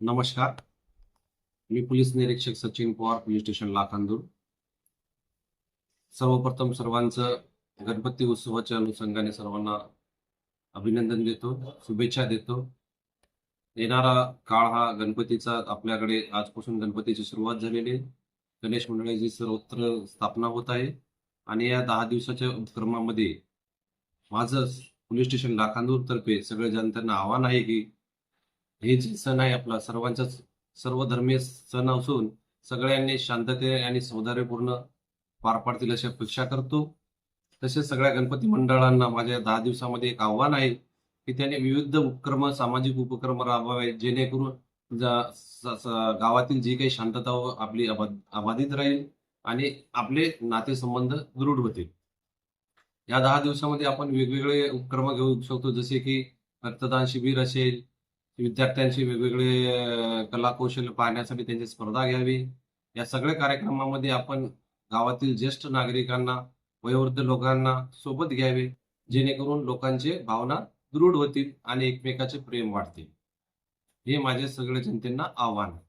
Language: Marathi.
नमस्कार. मी पोलीस निरीक्षक सचिन पवार पोलीस स्टेशन लाखांदूर. सर्वप्रथम सर्वांचं गणपती उत्सवाच्या अनुषंगाने सर्वांना अभिनंदन देतो शुभेच्छा देतो. येणारा काळ हा गणपतीचा आपल्याकडे आजपासून गणपतीची सुरुवात झालेली आहे. गणेश मंडळाची सर्वत्र स्थापना होत आहे. आणि या दहा दिवसाच्या उपक्रमामध्ये माझं पोलीस स्टेशन लाखांदूर तर्फे सगळ्या जनतांना आव्हान आहे की हे जे सण आहे आपला सर्वांचा सर्व धर्मीय सण असून सगळ्यांनी शांतते आणि सौंदर्यपूर्ण पार पाडतील अशी अपेक्षा करतो. तसेच सगळ्या गणपती मंडळांना माझ्या दहा दिवसामध्ये एक आव्हान आहे की त्यांनी विविध उपक्रम सामाजिक उपक्रम राबवावे जेणेकरून गावातील जी काही शांतता आपली अबाधित राहील आणि आपले नातेसंबंध दृढ होतील. या दहा दिवसामध्ये आपण वेगवेगळे उपक्रम घेऊ शकतो जसे की रक्तदान शिबिर असेल विद्यार्थ्यांची वेगवेगळे कलाकौशल्य पाहण्यासाठी त्यांची स्पर्धा घ्यावी. या सगळ्या कार्यक्रमामध्ये आपण गावातील ज्येष्ठ नागरिकांना वयोवृद्ध लोकांना सोबत घ्यावे जेणेकरून लोकांचे भावना दृढ होतील आणि एकमेकाचे प्रेम वाढतील. हे माझे सगळे जनतेना आव्हान आहे.